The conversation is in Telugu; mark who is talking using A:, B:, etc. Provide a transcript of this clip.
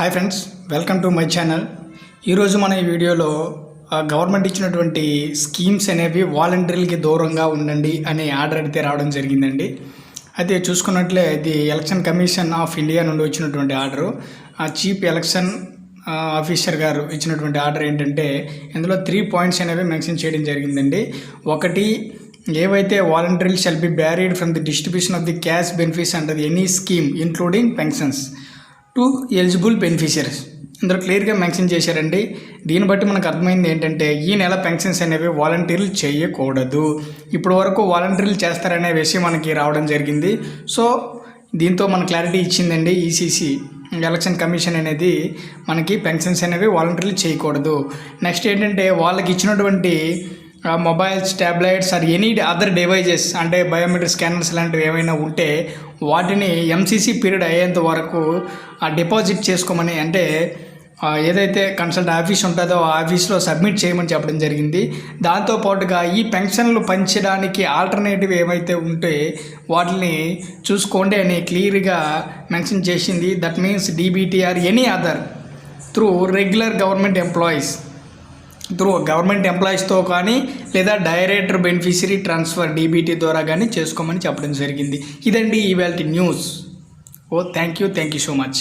A: Hi friends welcome to my channel ఈరోజు మన ఈ వీడియోలో ఆ, గవర్నమెంట్ ఇచ్చినటువంటి స్కీమ్స్ అనేవి వాలంటీర్లకి దూరంగా ఉండండి అనే ఆర్డర్ అయితే రావడం జరిగిందండి. అయితే చూసుకున్నట్లే ఇది ఎలక్షన్ కమిషన్ ఆఫ్ ఇండియా నుండి వచ్చినటువంటి ఆర్డరు ఆ చీఫ్ ఎలక్షన్ ఆఫీసర్ గారు ఇచ్చినటువంటి ఆర్డర్ ఏంటంటే ఇందులో త్రీ పాయింట్స్ అనేవి మెన్షన్ చేయడం జరిగిందండి. ఒకటి ఏవైతే వాలంటీర్లు shall be barred from the distribution of the cash benefits under any scheme including pensions to eligible beneficiaries ఇందులో క్లియర్గా మెన్షన్ చేశారండి. దీన్ని బట్టి మనకు అర్థమైంది ఏంటంటే ఈ నెల పెన్షన్స్ అనేవి వాలంటీర్లు చేయకూడదు. ఇప్పటి వరకు వాలంటీర్లు చేస్తారనే విషయం మనకి రావడం జరిగింది. సో దీంతో మన క్లారిటీ ఇచ్చిందండి ఈసీసీ ఎలక్షన్ కమిషన్ అనేది మనకి పెన్షన్స్ అనేవి వాలంటీర్లు చేయకూడదు. నెక్స్ట్ ఏంటంటే వాళ్ళకి ఇచ్చినటువంటి mobiles tablets or any other devices అంటే బయోమెట్రిక్ స్కానర్స్ లాంటివి ఏమైనా ఉంటే వాటిని ఎంసీసీ పీరియడ్ అయ్యేంత వరకు ఆ డిపాజిట్ చేసుకోమని అంటే ఏదైతే కన్సల్ట్ ఆఫీస్ ఉంటుందో ఆ ఆఫీస్లో సబ్మిట్ చేయమని చెప్పడం జరిగింది. దాంతోపాటుగా ఈ పెన్షన్లు పంచడానికి ఆల్టర్నేటివ్ ఏమైతే ఉంటే వాటిని చూసుకోండి అని క్లియర్గా మెన్షన్ చేసింది. That means DBT or any other through regular government employees through government ఎంప్లాయీస్తో కానీ లేదా డైరెక్టర్ బెనిఫిషరీ ట్రాన్స్ఫర్ డీబీటీ ద్వారా కానీ చేసుకోమని చెప్పడం జరిగింది. ఇదండి ఈవెల్టీ news. Oh thank you thank you so much.